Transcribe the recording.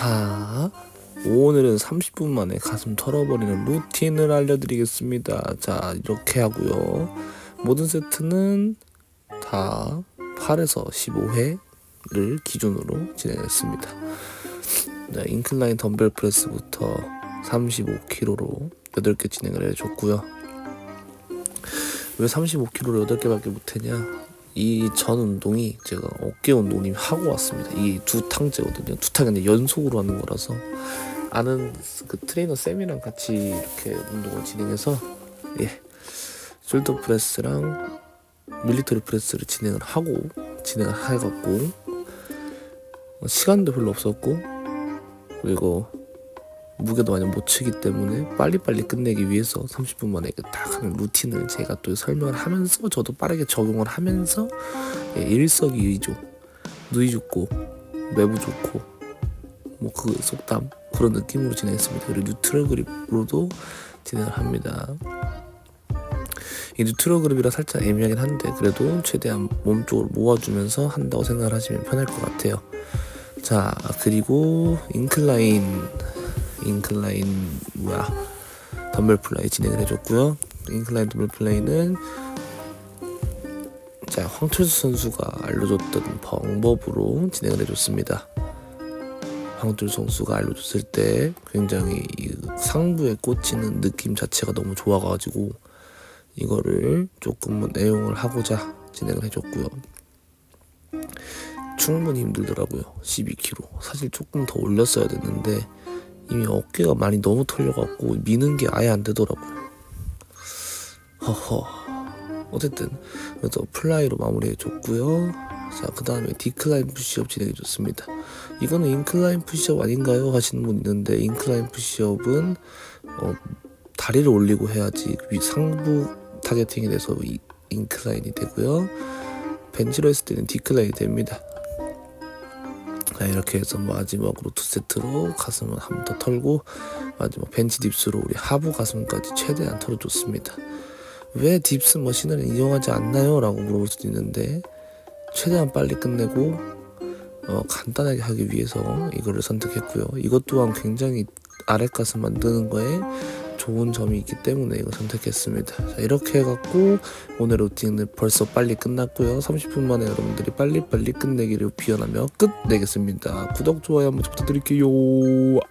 자, 오늘은 30분 만에 가슴 털어버리는 루틴을 알려드리겠습니다. 자, 이렇게 하고요. 모든 세트는 다 8에서 15회를 기준으로 진행했습니다. 자, 인클라인 덤벨 프레스부터 35kg로 8개 진행을 해줬고요. 왜 35kg를 8개밖에 못했냐? 이 전 운동이 제가 어깨 운동 이미 하고 왔습니다. 이 두 탕제거든요. 두 아니라 연속으로 하는 거라서 아는 그 트레이너 쌤이랑 같이 이렇게 운동을 진행해서 예 숄더 프레스랑 밀리터리 프레스를 진행을 하고 진행을 해갖고 어, 시간도 별로 없었고 그리고 무게도 많이 못 치기 때문에 빨리빨리 끝내기 위해서 30분 만에 딱 하는 루틴을 제가 또 설명을 하면서 저도 빠르게 적용을 하면서 예, 일석이조 누이 좋고 매부 좋고 뭐 그 속담 그런 느낌으로 진행했습니다. 그리고 뉴트럴 그립으로도 진행을 합니다. 이 뉴트럴 그립이라 살짝 애매하긴 한데 그래도 최대한 몸 쪽으로 모아주면서 한다고 생각을 하시면 편할 것 같아요. 자 그리고 인클라인 인클라인 뭐야 덤벨 플라이 진행을 해줬고요. 인클라인 덤벨 플라이는 자 황철수 선수가 알려줬던 방법으로 진행을 해줬습니다. 황철수 선수가 알려줬을 때 굉장히 이 상부에 꽂히는 느낌 자체가 너무 좋아가지고 이거를 조금 애용을 하고자 진행을 해줬고요. 충분히 힘들더라고요. 12kg. 사실 조금 더 올렸어야 됐는데 이미 어깨가 많이 너무 털려갖고 미는 게 아예 안 되더라고요. 허허. 어쨌든 그래서 플라이로 마무리해줬고요. 자, 그 다음에 디클라인 푸시업 진행해줬습니다. 이거는 인클라인 푸시업 아닌가요? 하시는 분 있는데 인클라인 푸시업은 어, 다리를 올리고 해야지 위 상부 타겟팅이 돼서 이, 인클라인이 되고요. 벤치로 했을 때는 디클라인이 됩니다. 자, 이렇게 해서 마지막으로 두 세트로 가슴을 한 번 더 털고 마지막 벤치 딥스로 우리 하부 가슴까지 최대한 털어줬습니다. 왜 딥스 머신을 이용하지 않나요? 라고 물어볼 수도 있는데 최대한 빨리 끝내고 어, 간단하게 하기 위해서 이거를 선택했고요. 이것 또한 굉장히 아랫 가슴 만드는 거에 좋은 점이 있기 때문에 이거 선택했습니다. 자, 이렇게 해갖고 오늘 루틴은 벌써 빨리 끝났고요. 30분 만에 여러분들이 빨리빨리 끝내기를 비원하며 끝내겠습니다. 구독, 좋아요 한번 부탁드릴게요.